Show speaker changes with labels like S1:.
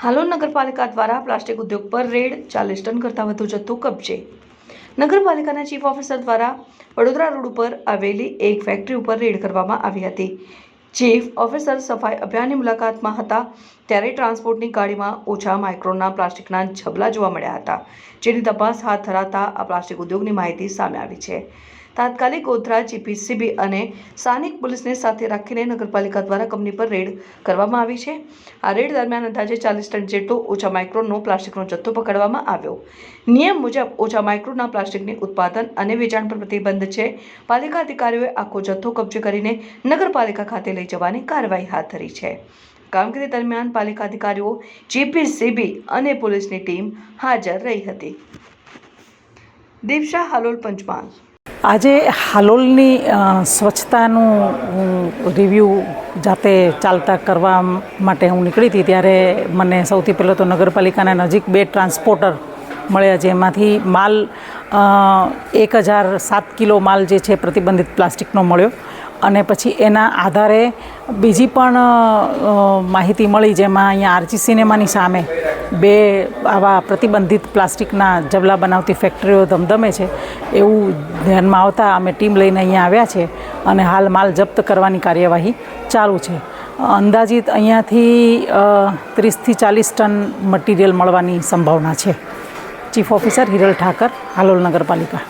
S1: હાલોલ નગરપાલિકા દ્વારા પ્લાસ્ટિક ઉદ્યોગ પર રેડ ચાલીસ ટન કરતાં વધુ જથ્થો કબજે. નગરપાલિકાના ચીફ ઓફિસર દ્વારા વડોદરા રોડ ઉપર આવેલી એક ફેક્ટરી ઉપર રેડ કરવામાં આવી હતી. ચીફ ઓફિસર સફાઈ અભિયાનની મુલાકાતમાં હતા ત્યારે ટ્રાન્સપોર્ટની ગાડીમાં ઓછા માઇક્રોનના પ્લાસ્ટિકના ઝબલા જોવા મળ્યા હતા, જેની તપાસ હાથ ધરાતા આ પ્લાસ્ટિક ઉદ્યોગની માહિતી સામે આવી છે. તાત્કાલિક ગોધરા, જીપીસીબી અને સ્થાનિક પોલીસને સાથે રાખીને નગરપાલિકા દ્વારા કંપની પર રેડ કરવામાં આવી છે. આ રેડ દરમિયાન અંદાજે ચાલીસ ટન જેટલો ઓછા માઇક્રોનનો પ્લાસ્ટિકનો જથ્થો પકડવામાં આવ્યો. નિયમ મુજબ, ઓછા માઇક્રોના પ્લાસ્ટિકની ઉત્પાદન અને વેચાણ પર પ્રતિબંધ છે. પાલિકા અધિકારીઓએ આખો જથ્થો કબજે કરીને નગરપાલિકા ખાતે લઈ જવાની કાર્યવાહી હાથ ધરી છે. કામગીરી દરમિયાન પાલિકા અધિકારીઓ, જીપીસીબી અને પોલીસની ટીમ હાજર રહી હતી. દીપશા હાલોલ, પંચમહાલ.
S2: આજે હાલોલની સ્વચ્છતાનું રિવ્યૂ જાતે ચાલતા કરવા માટે હું નીકળી હતી ત્યારે મને સૌથી પહેલાં તો નગરપાલિકાના નજીક બે ટ્રાન્સપોર્ટર મળ્યા જેમાંથી માલ એક હજાર સાત કિલો માલ જે છે, પ્રતિબંધિત પ્લાસ્ટિકનો મળ્યો. અને પછી એના આધારે બીજી પણ માહિતી મળી જેમાં અહીંયા આરજી સિનેમાની સામે બે આવા પ્રતિબંધિત પ્લાસ્ટિકના જબલા બનાવતી ફેક્ટરીઓ ધમધમે છે, એવું ધ્યાનમાં આવતા અમે ટીમ લઈને અહીંયા આવ્યા છે અને હાલ માલ જપ્ત કરવાની કાર્યવાહી ચાલુ છે. અંદાજિત અહીંયાથી ત્રીસથી ચાલીસ ટન મટીરિયલ મળવાની સંભાવના છે. ચીફ ઓફિસર હિરલ ઠાકર, હાલોલ નગરપાલિકા.